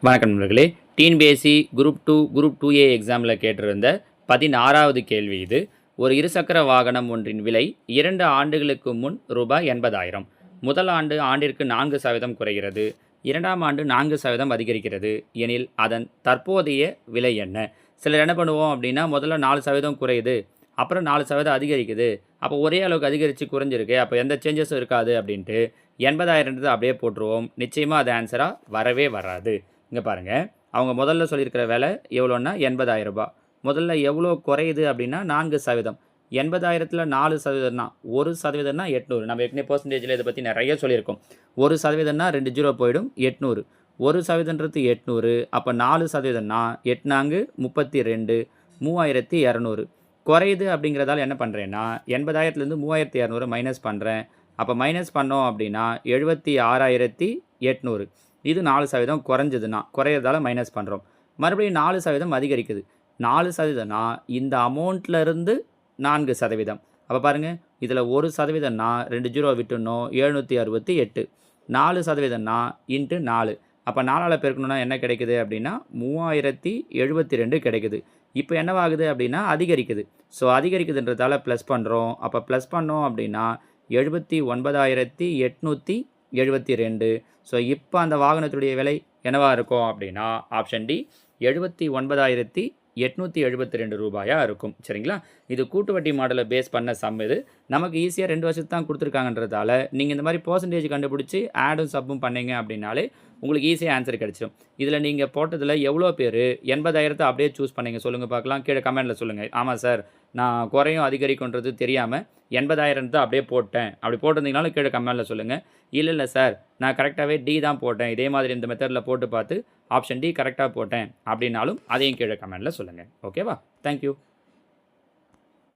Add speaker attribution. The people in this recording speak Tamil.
Speaker 1: வணக்கம் நண்பர்களே. TNPSC group two group two A எக்ஸாமில் கேட்டிருந்த பதினாறாவது கேள்வி இது. ஒரு இருசக்கர வாகனம் ஒன்றின் விலை இரண்டு ஆண்டுகளுக்கு முன் ரூபாய் எண்பதாயிரம். முதல் ஆண்டு ஆண்டிற்கு நான்கு சதவீதம் குறைகிறது. இரண்டாம் ஆண்டு நான்கு சதவீதம் அதிகரிக்கிறது. எனில் அதன் தற்போதைய விலை என்ன? சிலர் என்ன பண்ணுவோம் அப்படின்னா முதல்ல நாலு சதவீதம் குறையுது. அப்புறம் நாலு சதவீதம் அதிகரிக்குது. அப்போ ஒரே அளவுக்கு அதிகரித்து குறைஞ்சிருக்கு. அப்போ எந்த சேஞ்சஸும் இருக்காது அப்படின்ட்டு எண்பதாயிரன்றது அப்படியே போட்டுருவோம். நிச்சயமாக அது ஆன்சராக வரவே வராது. இங்கே பாருங்கள் அவங்க முதல்ல சொல்லியிருக்கிற விலை எவ்வளோன்னா எண்பதாயிரம் ரூபாய். முதல்ல எவ்வளோ குறையுது அப்படின்னா நான்கு சதவீதம். எண்பதாயிரத்தில் நாலு சதவீதம்னா ஒரு சதவீதம்னா எட்நூறு. நம்ம ஏற்கனவே பர்சன்டேஜில் இதை பற்றி நிறைய சொல்லியிருக்கோம். ஒரு சதவீதம்னா ரெண்டு ஜீரோ போயிடும் எட்நூறு. ஒரு சதவீதன்றது எட்நூறு. அப்போ நாலு சதவீதம்னா எட்நான்கு முப்பத்தி ரெண்டு மூவாயிரத்தி இரநூறு. குறையுது அப்படிங்கிறதால என்ன பண்ணுறேன்னா எண்பதாயிரத்துலேருந்து மூவாயிரத்தி இரநூறு மைனஸ் பண்ணுறேன் அப்போ மைனஸ் பண்ணோம் அப்படின்னா எழுபத்தி ஆறாயிரத்தி எட்நூறு. இது நாலு சதவீதம் குறைஞ்சதுன்னா குறையிறதால மைனஸ் பண்ணுறோம் மறுபடியும் நாலு சதவீதம் அதிகரிக்குது. நாலு சதவீதம்னா இந்த அமௌண்ட்லேருந்து நான்கு சதவீதம். அப்போ பாருங்கள் இதில் ஒரு சதவீதம்னா ரெண்டு ஜீரோ விட்டுணும் எழுநூற்றி அறுபத்தி எட்டு. நாலு சதவீதம்னா இன்ட்டு நாலு. அப்போ நாலால் பெருக்கணும்னா என்ன கிடைக்குது அப்படின்னா மூவாயிரத்தி எழுபத்தி ரெண்டு கிடைக்குது. இப்போ என்னவாகுது அப்படின்னா அதிகரிக்குது. ஸோ அதிகரிக்குதுன்றதால ப்ளஸ் பண்ணுறோம் அப்போ ப்ளஸ் பண்ணோம் அப்படின்னா எழுபத்தி ஒன்பதாயிரத்தி எட்நூற்றி எழுபத்தி ரெண்டு. ஸோ இப்போ அந்த வாகனத்துடைய விலை என்னவாக இருக்கும் அப்படின்னா ஆப்ஷன் டி எழுபத்தி ஒன்பதாயிரத்தி எட்நூற்றி எழுபத்தி ரெண்டு ரூபாயாக இருக்கும். சரிங்களா? இது கூட்டு வட்டி மாடலை பேஸ் பண்ண சம் இது. நமக்கு ஈஸியாக ரெண்டு வருஷத்து தான் கொடுத்துருக்காங்கன்றதால நீங்கள் இந்த மாதிரி பர்சன்டேஜ் கண்டுபிடிச்சி ஆடும் சப்பும் பண்ணீங்க அப்படின்னாலே உங்களுக்கு ஈஸியாக ஆன்சர் கிடச்சிடும் இதில் நீங்கள் போட்டதில் எவ்வளோ பேர்? எண்பதாயிரத்தை அப்படியே சூஸ் பண்ணீங்க. சொல்லுங்கள் பார்க்கலாம். கீழே கமெண்ட்டில் சொல்லுங்கள் ஆமாம் சார் நான் குறையும் அதிகரிக்கும்ன்றது தெரியாமல் எண்பதாயிரம் தான் அப்படியே போட்டேன். அப்படி போட்டிருந்தீங்கனாலும் கீழே கமெண்ட்டில் சொல்லுங்கள் இல்லை இல்லை சார் நான் கரெக்டாகவே டி தான் போட்டேன். இதே மாதிரி இந்த மெத்தடில் போட்டு பார்த்து ஆப்ஷன் டி கரெக்டாக போட்டேன் அப்படின்னாலும் அதையும் கீழே கமெண்ட்டில் சொல்லுங்கள் ஓகேவா தேங்க்யூ